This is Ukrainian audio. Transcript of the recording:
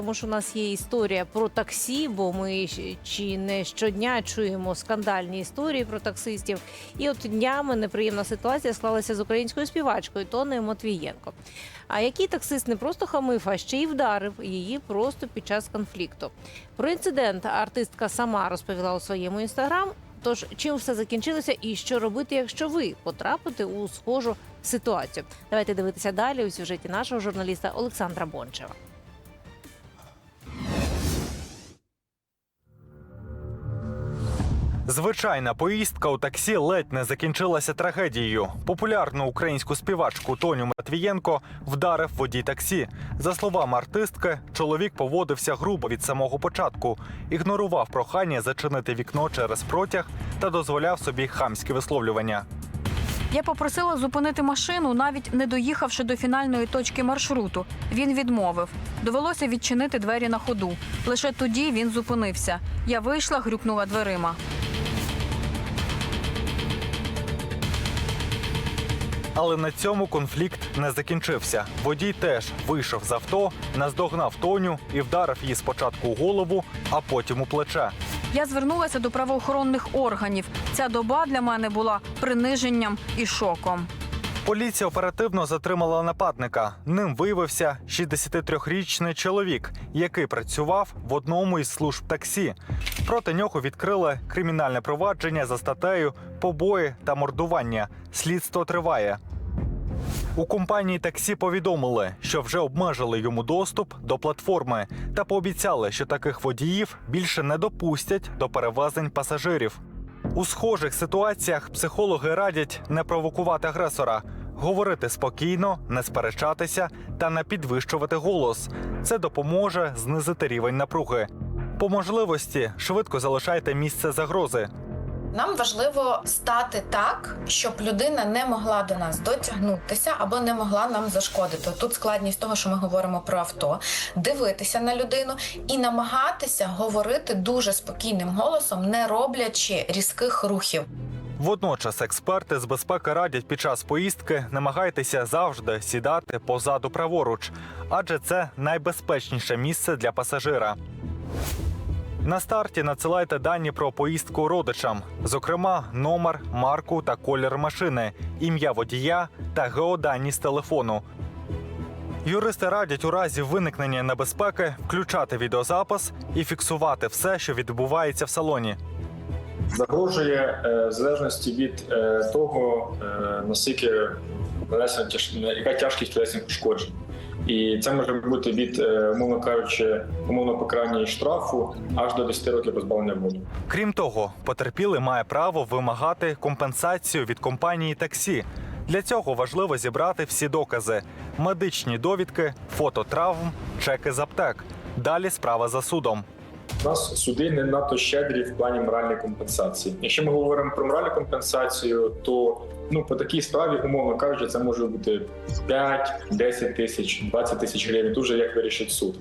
Тому що у нас є історія про таксі, бо ми чи не щодня чуємо скандальні історії про таксистів. І от днями неприємна ситуація склалася з українською співачкою Тонею Матвієнко. А який таксист не просто хамив, а ще й вдарив її просто під час конфлікту. Про інцидент артистка сама розповіла у своєму інстаграм. Тож чим все закінчилося, і що робити, якщо ви потрапите у схожу ситуацію? Давайте дивитися далі у сюжеті нашого журналіста Олександра Бончева. Звичайна поїздка у таксі ледь не закінчилася трагедією. Популярну українську співачку Тоню Матвієнко вдарив водій таксі. За словами артистки, чоловік поводився грубо від самого початку, ігнорував прохання зачинити вікно через протяг та дозволяв собі хамські висловлювання. Я попросила зупинити машину, навіть не доїхавши до фінальної точки маршруту. Він відмовив. Довелося відчинити двері на ходу. Лише тоді він зупинився. Я вийшла, грюкнула дверима. Але на цьому конфлікт не закінчився. Водій теж вийшов з авто, наздогнав Тоню і вдарив її спочатку у голову, а потім у плече. Я звернулася до правоохоронних органів. Ця доба для мене була приниженням і шоком. Поліція оперативно затримала нападника. Ним виявився 63-річний чоловік, який працював в одному із служб таксі. Проти нього відкрили кримінальне провадження за статтею побої та мордування. Слідство триває. У компанії таксі повідомили, що вже обмежили йому доступ до платформи та пообіцяли, що таких водіїв більше не допустять до перевезень пасажирів. У схожих ситуаціях психологи радять не провокувати агресора, говорити спокійно, не сперечатися та не підвищувати голос. Це допоможе знизити рівень напруги. По можливості швидко залишайте місце загрози. Нам важливо стати так, щоб людина не могла до нас дотягнутися або не могла нам зашкодити. Тут складність того, що ми говоримо про авто, дивитися на людину і намагатися говорити дуже спокійним голосом, не роблячи різких рухів. Водночас експерти з безпеки радять під час поїздки намагайтеся завжди сідати позаду праворуч, адже це найбезпечніше місце для пасажира. На старті надсилайте дані про поїздку родичам, зокрема, номер, марку та колір машини, ім'я водія та геодані з телефону. Юристи радять у разі виникнення небезпеки включати відеозапис і фіксувати все, що відбувається в салоні. загрожує е, в залежності від е, того, е, наскільки яка тяжкість тілесних ушкоджень. І це може бути від, е, умовно кажучи, умовно покарання і штрафу аж до 10 років позбавлення волі. Крім того, потерпілий має право вимагати компенсацію від компанії таксі. Для цього важливо зібрати всі докази: медичні довідки, фото травм, чеки з аптек. Далі справа за судом. У нас суди не надто щедрі в плані моральної компенсації. Якщо ми говоримо про моральну компенсацію, то ну по такій справі, умовно кажучи, це може бути 5, 10 тисяч, 20 тисяч гривень, дуже як вирішить суд.